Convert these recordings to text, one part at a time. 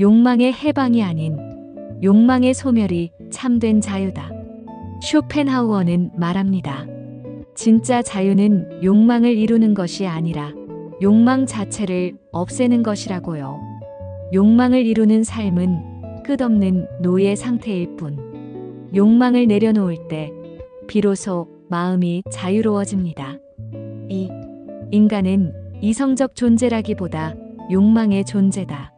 욕망의 해방이 아닌 욕망의 소멸이 참된 자유다. 쇼펜하우어는 말합니다. 진짜 자유는 욕망을 이루는 것이 아니라 욕망 자체를 없애는 것이라고요. 욕망을 이루는 삶은 끝없는 노예 상태일 뿐. 욕망을 내려놓을 때 비로소 마음이 자유로워집니다. 이 인간은 이성적 존재라기보다 욕망의 존재다.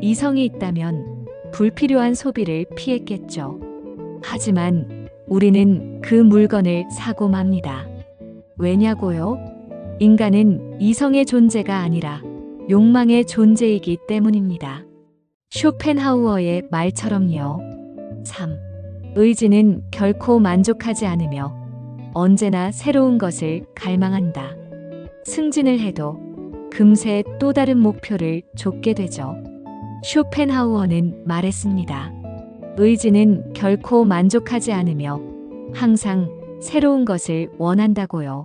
이성이 있다면 불필요한 소비를 피했겠죠. 하지만 우리는 그 물건을 사고 맙니다. 왜냐고요? 인간은 이성의 존재가 아니라 욕망의 존재이기 때문입니다. 쇼펜하우어의 말처럼요. 3. 의지는 결코 만족하지 않으며 언제나 새로운 것을 갈망한다. 승진을 해도 금세 또 다른 목표를 쫓게 되죠. 쇼펜하우어는 말했습니다. 의지는 결코 만족하지 않으며 항상 새로운 것을 원한다고요.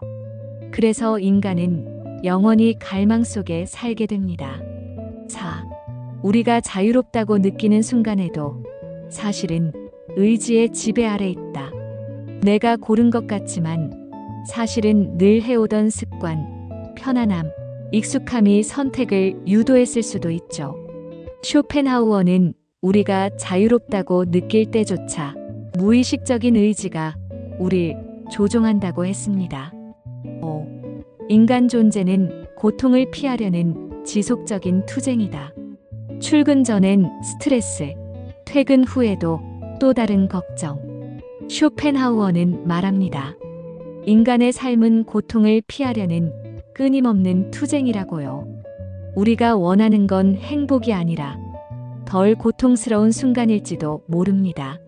그래서 인간은 영원히 갈망 속에 살게 됩니다. 4. 우리가 자유롭다고 느끼는 순간에도 사실은 의지의 지배 아래 있다. 내가 고른 것 같지만 사실은 늘 해오던 습관, 편안함, 익숙함이 선택을 유도했을 수도 있죠. 쇼펜하우어는 우리가 자유롭다고 느낄 때조차 무의식적인 의지가 우릴 조종한다고 했습니다. 5. 인간 존재는 고통을 피하려는 지속적인 투쟁이다. 출근 전엔 스트레스, 퇴근 후에도 또 다른 걱정. 쇼펜하우어는 말합니다. 인간의 삶은 고통을 피하려는 끊임없는 투쟁이라고요. 우리가 원하는 건 행복이 아니라 덜 고통스러운 순간일지도 모릅니다.